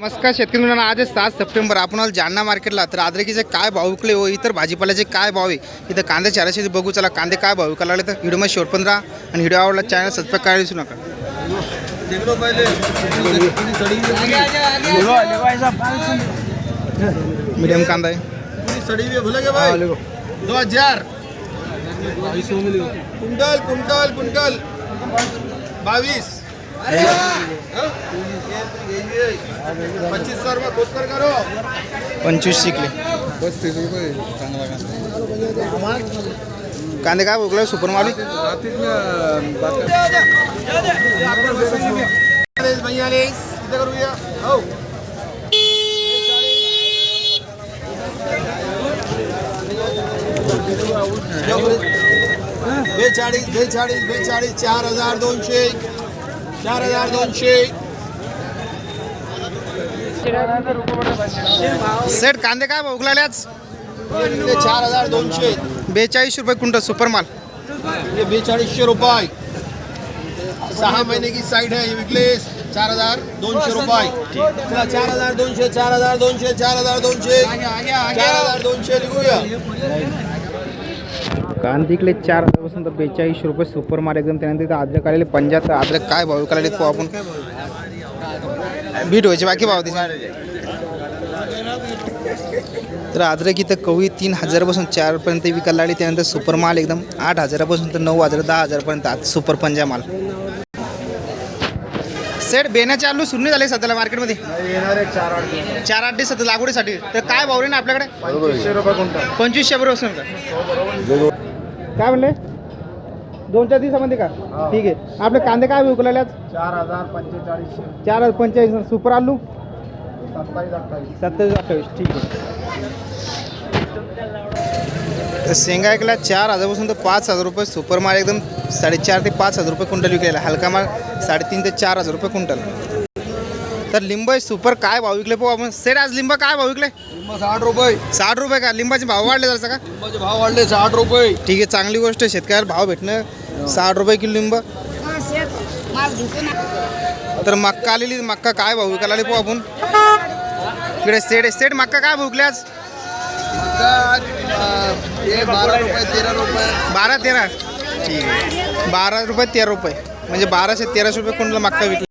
नमस्कार शेतकरी मित्रांनो आज आहे सात सप्टेंबर. आपण आलो जालना मार्केटला तर अद्रकीचे काय भाव विकले व इतर भाजीपाल्याचे काय भाव आहे? इथं कांदे चारशे बघू चला कांदे काय भाव विकायला लागले तर व्हिडिओमध्ये शेवट पंधरा आणि व्हिडिओ आवडला चॅनल सबस्क्राईब करायला विसरू नका. मीडियम कांदा आहे. दो हजार. कुंटल कुंटल कुंटल बावीस. पंचवीस शिकले. पस्तीस रुपये चांगला कांदा पंचवीस शिकले कांदे काय विकले सुपर माली हो बेचाळीस बेचाळीस बेचाळीस चार हजार दोनशे चार हजार दोनशे. सेट कांदे काय आज ते चार हजार दोनशे. बेचाळीस रुपये क्विंटल सुपर माल ये बेचाळीसशे रुपये. सहा महीने की साइड है ये विकले. चार हजार दोनशे रुपये. चार हजार दोनशे चार हजार दोनशे चार हजार दोनशे. चार हजार दोनशे लिहूया कांदे विकले चार हजारपासून तर बेचाळीस रुपये सुपर माल एकदम त्यानंतर इथं अद्रक आलेले पंजाहत्तर अद्रक काय भाव विकायला पाहू आपण बीट व्हायचे बाकी भाव तर अद्रक इथं कवी तीन हजारापासून चारपर्यंत विकायला लागली त्यानंतर सुपर माल एकदम आठ हजारापासून तर नऊ हजार दहा हजारपर्यंत आज सुपर पंजा माल. सेट बेण्याचे आलू सुरू नाही झाले सध्याला मार्केटमध्ये. चार आठ दिवस लागवडीसाठी. तर काय भाव रे ना आपल्याकडे? पंचवीसशे रुपये पंचवीसशे बरोबर असेल का काय म्हणले? दोन चार दिवसामध्ये का? ठीक आहे. आपले कांदे काय विकलेले आज चार हजार पंचेचाळीसशे. चार हजार पंचेचाळीस सुपर आलू? सत्तावीस अठ्ठावीस. सत्तावीस अठ्ठावीस. ठीक आहे. तर शेंगा ऐकला चार हजारपासून तर पाच हजार रुपये सुपर माल एकदम साडेचार ते पाच हजार रुपये क्विंटल विकलेला हलका माल साडेतीन ते चार हजार रुपये क्विंटल. तर लिंब सुपर काय भाव विकले पाहू आपण? सेट आज लिंब काय भाव विकले? साठ रुपये. साठ रुपये का? लिंबाचे भाव वाढले जरासा का? लिंबाचे भाव वाढले साठ रुपये. ठीक आहे चांगली गोष्ट आहे. शेतकऱ्याला भाव भेटणं. साठ रुपये किलो लिंब. तर मक्का आलेली मक्का काय भाव विकायला आली पाहू आपण? इकडे सेट सेट मक्का काय हे बारा रुपये तेरा रुपये. बारा तेरा. ठीक आहे. बारा रुपये तेरा रुपये. म्हणजे बाराशे तेराशे रुपये कोणाला मक्का विकला.